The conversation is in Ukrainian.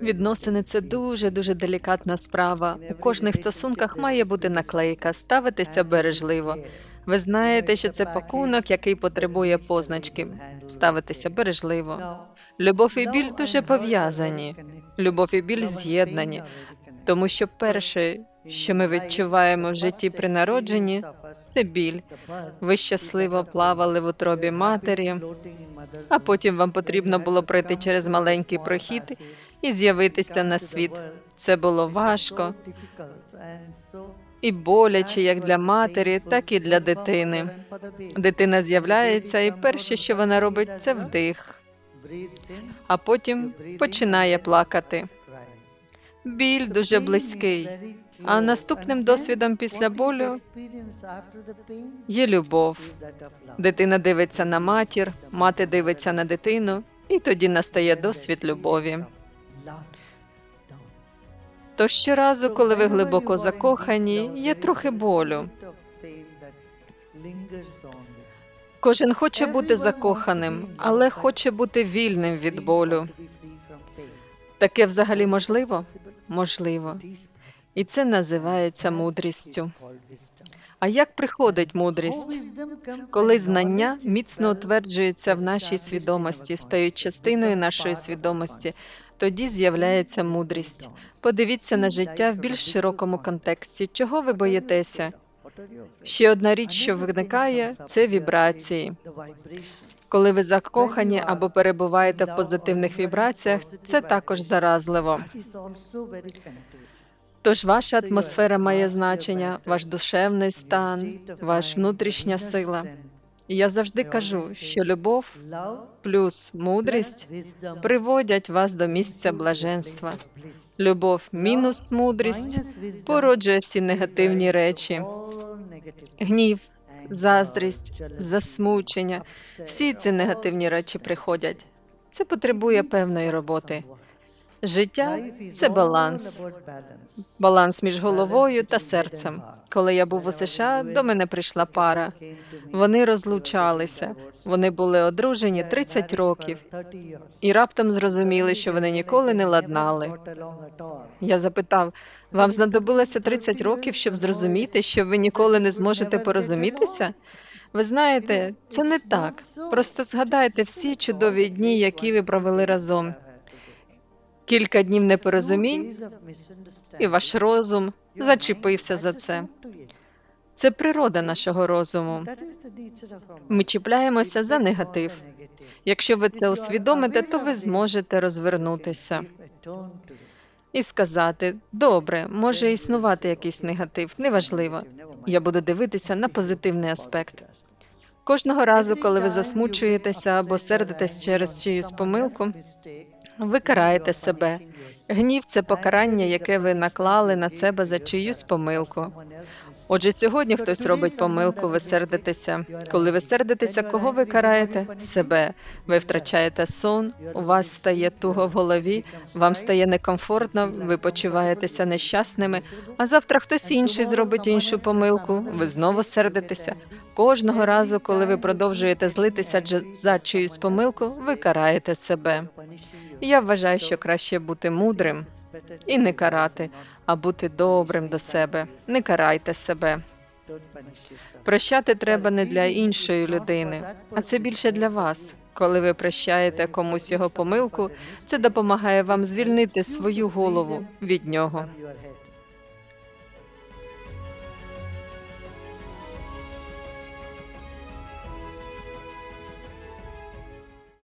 Відносини це дуже дуже делікатна справа. У кожних стосунках має бути наклейка, ставитися бережливо. Ви знаєте, що це пакунок, який потребує позначки. Ставитися бережливо. Любов і біль дуже пов'язані. Любов і біль з'єднані, тому що перше, що ми відчуваємо в житті при народженні, це біль. Ви щасливо плавали в утробі матері, а потім вам потрібно було пройти через маленький прохід і з'явитися на світ. Це було важко і боляче як для матері, так і для дитини. Дитина з'являється, і перше, що вона робить, це вдих, а потім починає плакати. Біль дуже близький, а наступним досвідом після болю є любов. Дитина дивиться на матір, мати дивиться на дитину, і тоді настає досвід любові. То щоразу, коли ви глибоко закохані, є трохи болю. Кожен хоче бути закоханим, але хоче бути вільним від болю. Таке взагалі можливо? Можливо. І це називається мудрістю. А як приходить мудрість? Коли знання міцно утверджуються в нашій свідомості, стають частиною нашої свідомості, тоді з'являється мудрість. Подивіться на життя в більш широкому контексті. Чого ви боїтеся? Ще одна річ, що виникає, це вібрації. Коли ви закохані або перебуваєте в позитивних вібраціях, це також заразливо. Тож ваша атмосфера має значення, ваш душевний стан, ваша внутрішня сила. І я завжди кажу, що любов плюс мудрість приводять вас до місця блаженства. Любов мінус мудрість породжує всі негативні речі, гнів, заздрість, засмучення. Всі ці негативні речі приходять. Це потребує певної роботи. Життя це баланс, баланс між головою та серцем. Коли я був у США, до мене прийшла пара. Вони розлучалися. Вони були одружені 30 років і раптом зрозуміли, що вони ніколи не ладнали. Я запитав: вам знадобилося 30 років, щоб зрозуміти, що ви ніколи не зможете порозумітися? Ви знаєте, це не так. Просто згадайте всі чудові дні, які ви провели разом. Кілька днів непорозумінь, і ваш розум зачепився за це. Це природа нашого розуму. Ми чіпляємося за негатив. Якщо ви це усвідомите, то ви зможете розвернутися і сказати: добре, може існувати якийсь негатив, неважливо. Я буду дивитися на позитивний аспект. Кожного разу, коли ви засмучуєтеся або сердитесь через чиюсь помилку, ви караєте себе. Гнів це покарання, яке ви наклали на себе за чиюсь помилку. Отже, сьогодні хтось робить помилку, ви сердитеся. Коли ви сердитеся, кого ви караєте? Себе. Ви втрачаєте сон, у вас стає туго в голові, вам стає некомфортно, ви почуваєтеся нещасними. А завтра хтось інший зробить іншу помилку. Ви знову сердитеся. Кожного разу, коли ви продовжуєте злитися за чиюсь помилку, ви караєте себе. Я вважаю, що краще бути мудрим і не карати, а бути добрим до себе. Не карайте себе. Прощати треба не для іншої людини, а це більше для вас. Коли ви прощаєте комусь його помилку, це допомагає вам звільнити свою голову від нього.